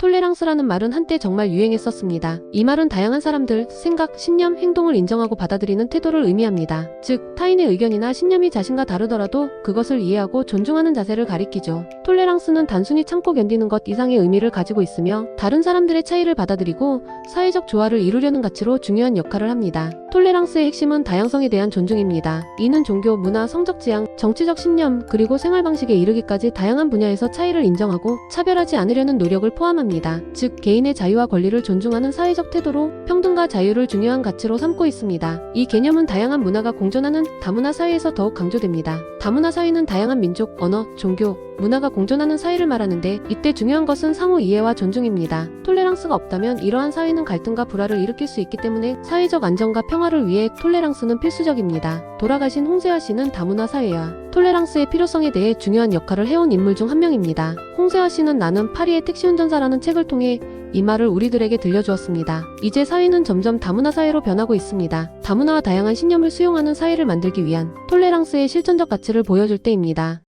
톨레랑스라는 말은 한때 정말 유행했었습니다. 이 말은 다양한 사람들, 생각, 신념, 행동을 인정하고 받아들이는 태도를 의미합니다. 즉, 타인의 의견이나 신념이 자신과 다르더라도 그것을 이해하고 존중하는 자세를 가리키죠. 톨레랑스는 단순히 참고 견디는 것 이상의 의미를 가지고 있으며 다른 사람들의 차이를 받아들이고 사회적 조화를 이루려는 가치로 중요한 역할을 합니다. 톨레랑스의 핵심은 다양성에 대한 존중입니다. 이는 종교, 문화, 성적 지향, 정치적 신념, 그리고 생활 방식에 이르기까지 다양한 분야에서 차이를 인정하고 차별하지 않으려는 노력을 포함합니다. 즉, 개인의 자유와 권리를 존중하는 사회적 태도로 평등과 자유를 중요한 가치로 삼고 있습니다. 이 개념은 다양한 문화가 공존하는 다문화 사회에서 더욱 강조됩니다. 다문화 사회는 다양한 민족, 언어, 종교, 문화가 공존하는 사회를 말하는데 이때 중요한 것은 상호 이해와 존중입니다. 톨레랑스가 없다면 이러한 사회는 갈등과 불화를 일으킬 수 있기 때문에 사회적 안정과 평화를 위해 톨레랑스는 필수적입니다. 돌아가신 홍세화 씨는 다문화 사회와 톨레랑스의 필요성에 대해 중요한 역할을 해온 인물 중 한 명입니다. 홍세화 씨는 나는 파리의 택시 운전사라는 책을 통해 이 말을 우리들에게 들려주었습니다. 이제 사회는 점점 다문화 사회로 변하고 있습니다. 다문화와 다양한 신념을 수용하는 사회를 만들기 위한 톨레랑스의 실천적 가치를 보여줄 때입니다.